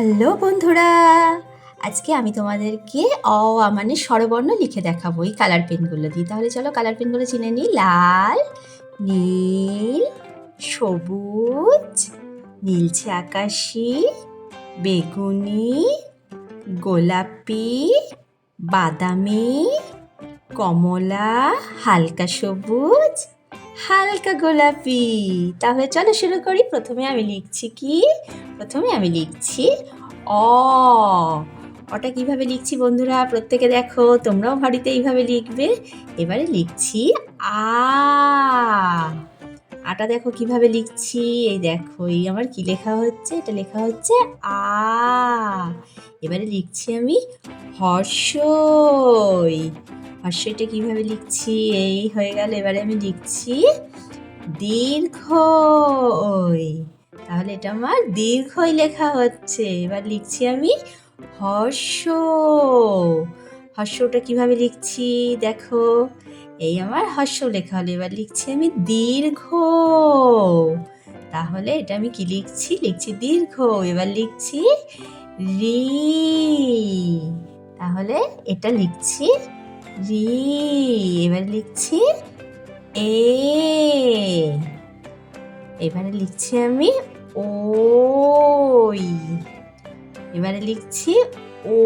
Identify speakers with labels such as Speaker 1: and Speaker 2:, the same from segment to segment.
Speaker 1: Hello বন্ধুরা, আজকে আমি তোমাদেরকে অ মানে স্বরবর্ণ লিখে দেখাবো এই কালার পেনগুলো দিয়ে। তাহলে চলো কালার পেনগুলো চিনে নিই। লাল, নীল, সবুজ নীলছে আকাশি, বেগুনি, গোলাপি, বাদামি, কমলা, হালকা সবুজ হালকা গোলাপি। তাহলে চলো শুরু করি। প্রথমে আমি লিখছি কি? প্রথমে আমি লিখছি অ। অটা কীভাবে লিখছি বন্ধুরা? প্রত্যেকে দেখো, তোমরাও বাড়িতে এইভাবে লিখবে। এবারে লিখছি আ। আটা দেখো কীভাবে লিখছি। এই দেখো, এই আমার কি লেখা হচ্ছে? এটা লেখা হচ্ছে আ। এবারে লিখছি আমি হর্ষই। হর্ষইটা কীভাবে লিখছি? এই হয়ে গেল, এবারে আমি লিখছি দীর্ঘ ওই। তাহলে এটা আমার দীর্ঘই লেখা হচ্ছে। এবার লিখছি আমি হর্ষ। হর্ষটা কীভাবে লিখছি? দেখো, এই আমার হর্ষ লেখা হলো। এবার লিখছি আমি দীর্ঘ। তাহলে এটা আমি কি লিখছি? লিখছি দীর্ঘ। এবার লিখছি রি। তাহলে এটা লিখছি রি এবার লিখছি এ এবারে লিখছি আমি ওই। এবারে লিখছি ও।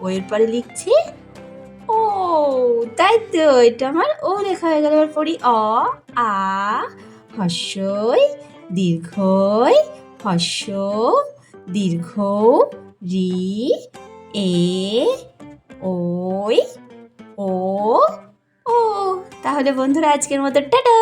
Speaker 1: ও এর পরে লিখছি ও। তাই তো, এটা আমার ও লেখা হয়ে গেল। এবার পড়ি অ, আ, হর্ষই, দীর্ঘই, হর্ষ দীর্ঘ রি, এ ওই ও ও। তাহলে বন্ধুরা আজকের মতো টাটা!